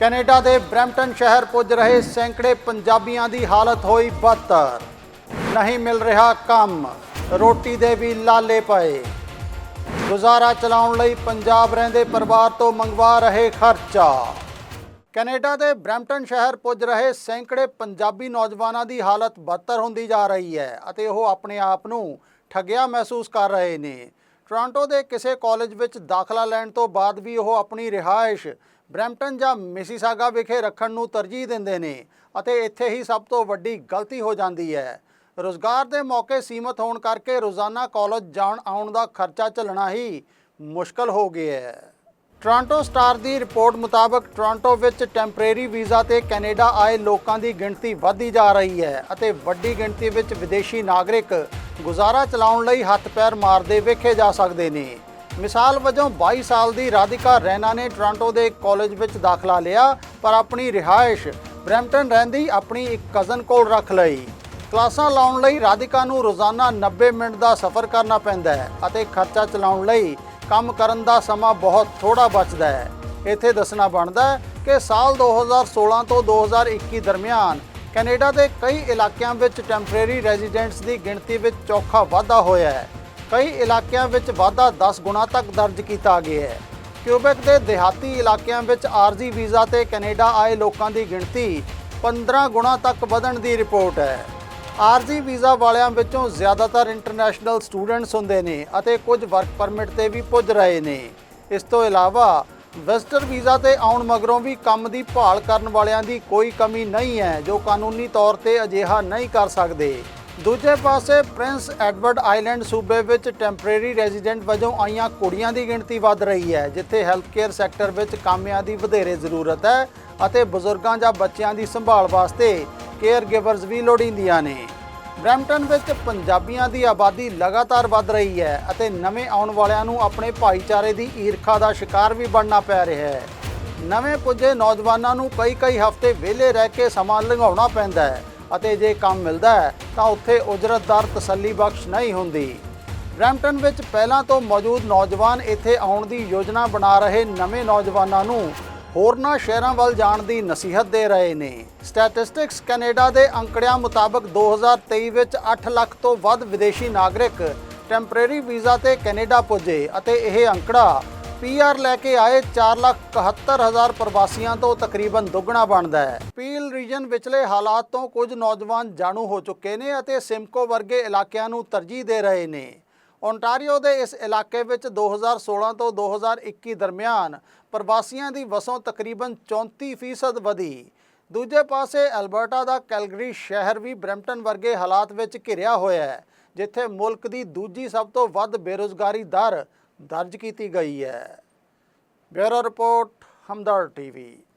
Canada ਦੇ Brampton ਸ਼ਹਿਰ ਪੁੱਜ ਰਹੇ ਸੈਂਕੜੇ ਪੰਜਾਬੀਆਂ ਦੀ ਹਾਲਤ ਹੋਈ ਬਦਤਰ। ਨਹੀਂ ਮਿਲ ਰਿਹਾ ਕੰਮ। ਰੋਟੀ ਦੇ ਵੀ ਲਾਲੇ ਪਏ। ਗੁਜ਼ਾਰਾ ਚਲਾਉਣ ਲਈ ਪੰਜਾਬ ਰਹਿੰਦੇ ਪਰਿਵਾਰ ਤੋਂ ਮੰਗਵਾ ਰਹੇ ਖਰਚਾ। ਕੈਨੇਡਾ ਦੇ ਬਰੈਂਪਟਨ ਸ਼ਹਿਰ ਪੁੱਜ ਰਹੇ ਸੈਂਕੜੇ ਪੰਜਾਬੀ ਨੌਜਵਾਨਾਂ ਦੀ ਹਾਲਤ ਬਦਤਰ ਹੁੰਦੀ ਜਾ ਰਹੀ ਹੈ ਅਤੇ ਉਹ ਆਪਣੇ ਆਪ ਨੂੰ ਠੱਗਿਆ ਮਹਿਸੂਸ ਕਰ ਰਹੇ ਨੇ। ਟੋਰਾਂਟੋ ਦੇ ਕਿਸੇ ਕਾਲਜ ਵਿੱਚ ਦਾਖਲਾ ਲੈਣ ਤੋਂ ਬਾਅਦ ਵੀ ਉਹ ਆਪਣੀ ਰਿਹਾਇਸ਼ ਬਰੈਂਪਟਨ ਜਾਂ ਮਿਸੀਸਾਗਾ ਵਿਖੇ ਰੱਖਣ ਨੂੰ ਤਰਜੀਹ ਦਿੰਦੇ ਨੇ ਅਤੇ ਇੱਥੇ ਹੀ ਸਭ ਤੋਂ ਵੱਡੀ ਗਲਤੀ ਹੋ ਜਾਂਦੀ ਹੈ। ਰੋਜ਼ਗਾਰ ਦੇ ਮੌਕੇ ਸੀਮਤ ਹੋਣ ਕਰਕੇ ਰੋਜ਼ਾਨਾ ਕਾਲਜ ਜਾਣ ਆਉਣ ਦਾ ਖਰਚਾ ਚੱਲਣਾ ਹੀ ਮੁਸ਼ਕਲ ਹੋ ਗਿਆ ਹੈ। ਟੋਰਾਂਟੋ ਸਟਾਰ ਦੀ ਰਿਪੋਰਟ ਮੁਤਾਬਕ ਟੋਰਾਂਟੋ ਵਿੱਚ ਟੈਂਪਰੇਰੀ ਵੀਜ਼ਾ ਤੇ ਕੈਨੇਡਾ ਆਏ ਲੋਕਾਂ ਦੀ ਗਿਣਤੀ ਵਧਦੀ ਜਾ ਰਹੀ ਹੈ ਅਤੇ ਵੱਡੀ ਗਿਣਤੀ ਵਿੱਚ ਵਿਦੇਸ਼ੀ ਨਾਗਰਿਕ ਗੁਜ਼ਾਰਾ ਚਲਾਉਣ ਲਈ ਹੱਥ ਪੈਰ ਮਾਰਦੇ ਵੇਖੇ ਜਾ ਸਕਦੇ ਨੇ। ਮਿਸਾਲ ਵਜੋਂ 22 ਸਾਲ ਦੀ ਰਾਧਿਕਾ ਰੈਨਾ ਨੇ ਟੋਰਾਂਟੋ ਦੇ ਇੱਕ ਕਾਲਜ ਵਿੱਚ ਦਾਖਲਾ ਲਿਆ, ਪਰ ਆਪਣੀ ਰਿਹਾਇਸ਼ ਬਰੈਂਪਟਨ ਰਹਿੰਦੀ ਆਪਣੀ ਇੱਕ ਕਜ਼ਨ ਕੋਲ ਰੱਖ ਲਈ। ਕਲਾਸਾਂ ਲਾਉਣ ਲਈ ਰਾਧਿਕਾ ਨੂੰ ਰੋਜ਼ਾਨਾ 90 ਮਿੰਟ ਦਾ ਸਫ਼ਰ ਕਰਨਾ ਪੈਂਦਾ ਹੈ ਅਤੇ ਖਰਚਾ ਚਲਾਉਣ ਲਈ ਕੰਮ ਕਰਨ ਦਾ ਸਮਾਂ ਬਹੁਤ ਥੋੜਾ ਬਚਦਾ ਹੈ। ਇੱਥੇ ਦੱਸਣਾ ਬਣਦਾ ਹੈ ਕਿ ਸਾਲ 2016 ਤੋਂ 2021 ਦਰਮਿਆਨ ਕੈਨੇਡਾ ਦੇ ਕਈ ਇਲਾਕਿਆਂ ਵਿੱਚ ਟੈਂਪਰੇਰੀ ਰੈਜ਼ੀਡੈਂਟਸ ਦੀ ਗਿਣਤੀ ਵਿੱਚ ਚੌਖਾ ਵਾਧਾ ਹੋਇਆ ਹੈ। ਕਈ ਇਲਾਕਿਆਂ ਵਿੱਚ ਵਾਧਾ 10 ਗੁਣਾ ਤੱਕ ਦਰਜ ਕੀਤਾ ਗਿਆ ਹੈ। ਕਿਊਬੈਕ ਦੇ ਦਿਹਾਤੀ ਇਲਾਕਿਆਂ ਵਿੱਚ ਆਰਜ਼ੀ ਵੀਜ਼ਾ ਤੇ ਕੈਨੇਡਾ ਆਏ ਲੋਕਾਂ ਦੀ ਗਿਣਤੀ 15 ਗੁਣਾ ਤੱਕ ਵਧਣ ਦੀ ਰਿਪੋਰਟ ਹੈ। ਆਰਜ਼ੀ ਵੀਜ਼ਾ ਵਾਲਿਆਂ ਵਿੱਚੋਂ ਜ਼ਿਆਦਾਤਰ ਇੰਟਰਨੈਸ਼ਨਲ ਸਟੂਡੈਂਟਸ ਹੁੰਦੇ ਨੇ ਅਤੇ ਕੁਝ ਵਰਕ ਪਰਮਿਟ ਤੇ ਵੀ ਪੁੱਜ ਰਹੇ ਨੇ। ਇਸ ਤੋਂ ਇਲਾਵਾ ਵਿਜ਼ਟਰ ਵੀਜ਼ਾ ਤੇ ਆਉਣ ਮਗਰੋਂ ਵੀ ਕੰਮ ਦੀ ਭਾਲ ਕਰਨ ਵਾਲਿਆਂ ਦੀ ਕੋਈ ਕਮੀ ਨਹੀਂ ਹੈ, ਜੋ ਕਾਨੂੰਨੀ ਤੌਰ ਤੇ ਅਜਿਹਾ ਨਹੀਂ ਕਰ ਸਕਦੇ। ਦੂਜੇ ਪਾਸੇ ਪ੍ਰਿੰਸ ਐਡਵਰਡ ਆਈਲੈਂਡ ਸੂਬੇ ਵਿੱਚ ਟੈਂਪਰੇਰੀ ਰੈਜ਼ੀਡੈਂਟ ਵਜੋਂ ਆਈਆਂ ਕੁੜੀਆਂ ਦੀ ਗਿਣਤੀ ਵੱਧ ਰਹੀ ਹੈ, ਜਿੱਥੇ ਹੈਲਥ ਕੇਅਰ ਸੈਕਟਰ ਵਿੱਚ ਕਾਮਿਆਂ ਦੀ ਵਧੇਰੇ ਜ਼ਰੂਰਤ ਹੈ ਅਤੇ ਬਜ਼ੁਰਗਾਂ ਜਾਂ ਬੱਚਿਆਂ ਦੀ ਸੰਭਾਲ ਵਾਸਤੇ ਕੇਅਰ ਗਿਵਰਸ ਵੀ ਲੋੜੀਂਦੀਆਂ ਨੇ। ਬਰੈਂਪਟਨ ਵਿੱਚ ਪੰਜਾਬੀਆਂ ਦੀ ਆਬਾਦੀ ਲਗਾਤਾਰ ਵੱਧ ਰਹੀ ਹੈ ਅਤੇ ਨਵੇਂ ਆਉਣ ਵਾਲਿਆਂ ਨੂੰ ਆਪਣੇ ਭਾਈਚਾਰੇ ਦੀ ਈਰਖਾ ਦਾ ਸ਼ਿਕਾਰ ਵੀ ਬਣਨਾ ਪੈ ਰਿਹਾ ਹੈ। ਨਵੇਂ ਪੁੱਜੇ ਨੌਜਵਾਨਾਂ ਨੂੰ ਕਈ ਕਈ ਹਫ਼ਤੇ ਵਿਹਲੇ ਰਹਿ ਕੇ ਸਮਾਂ ਲੰਘਾਉਣਾ ਪੈਂਦਾ ਹੈ। ਅਤੇ ਜੇ ਕੰਮ ਮਿਲਦਾ ਹੈ, ਤਾਂ ਉੱਥੇ ਉਜਰਤ ਦਰ ਤਸੱਲੀ ਬਖਸ਼ ਨਹੀਂ ਹੁੰਦੀ। ਬਰੈਂਪਟਨ ਵਿੱਚ ਪਹਿਲਾਂ ਤੋਂ ਮੌਜੂਦ ਨੌਜਵਾਨ ਇੱਥੇ ਆਉਣ ਦੀ ਯੋਜਨਾ ਬਣਾ ਰਹੇ ਨਵੇਂ ਨੌਜਵਾਨਾਂ ਨੂੰ ਹੋਰਨਾਂ ਸ਼ਹਿਰਾਂ ਵੱਲ ਜਾਣ ਦੀ ਨਸੀਹਤ ਦੇ ਰਹੇ ਨੇ। ਸਟੈਟਿਸਟਿਕਸ ਕੈਨੇਡਾ ਦੇ ਅੰਕੜਿਆਂ ਮੁਤਾਬਕ 2023 ਵਿੱਚ 8 ਲੱਖ ਤੋਂ ਵੱਧ ਵਿਦੇਸ਼ੀ ਨਾਗਰਿਕ ਟੈਂਪਰੇਰੀ ਵੀਜ਼ਾ ਤੇ ਕੈਨੇਡਾ ਪੁੱਜੇ ਅਤੇ ਇਹ ਅੰਕੜਾ ਪੀਆਰ ਲੈ ਕੇ ਆਏ 471000 ਪ੍ਰਵਾਸੀਆਂ ਤੋਂ ਤਕਰੀਬਨ ਦੁੱਗਣਾ ਬਣਦਾ ਹੈ। ਪੀਲ ਰੀਜਨ ਵਿਚਲੇ ਹਾਲਾਤ ਤੋਂ ਕੁਝ ਨੌਜਵਾਨ ਜਾਣੂ ਹੋ ਚੁੱਕੇ ਨੇ ਅਤੇ ਸਿਮਕੋ ਵਰਗੇ ਇਲਾਕਿਆਂ ਨੂੰ ਤਰਜੀਹ ਦੇ ਰਹੇ ਨੇ। ਓਨਟਾਰੀਓ ਦੇ ਇਸ ਇਲਾਕੇ ਵਿੱਚ 2016 ਤੋਂ 2021 ਦਰਮਿਆਨ ਪ੍ਰਵਾਸੀਆਂ ਦੀ ਵਸੋਂ ਤਕਰੀਬਨ 34% ਵਧੀ। ਦੂਜੇ ਪਾਸੇ ਐਲਬਰਟਾ ਦਾ ਕੈਲਗਰੀ ਸ਼ਹਿਰ ਵੀ ਬਰੈਂਪਟਨ ਵਰਗੇ ਹਾਲਾਤ ਵਿੱਚ ਘਿਰਿਆ ਹੋਇਆ ਹੈ, ਜਿੱਥੇ ਮੁਲਕ ਦੀ ਦੂਜੀ ਸਭ ਤੋਂ ਵੱਧ ਬੇਰੁਜ਼ਗਾਰੀ ਦਰ ਦਰਜ ਕੀਤੀ ਗਈ ਹੈ। Bureau report Hamdard TV.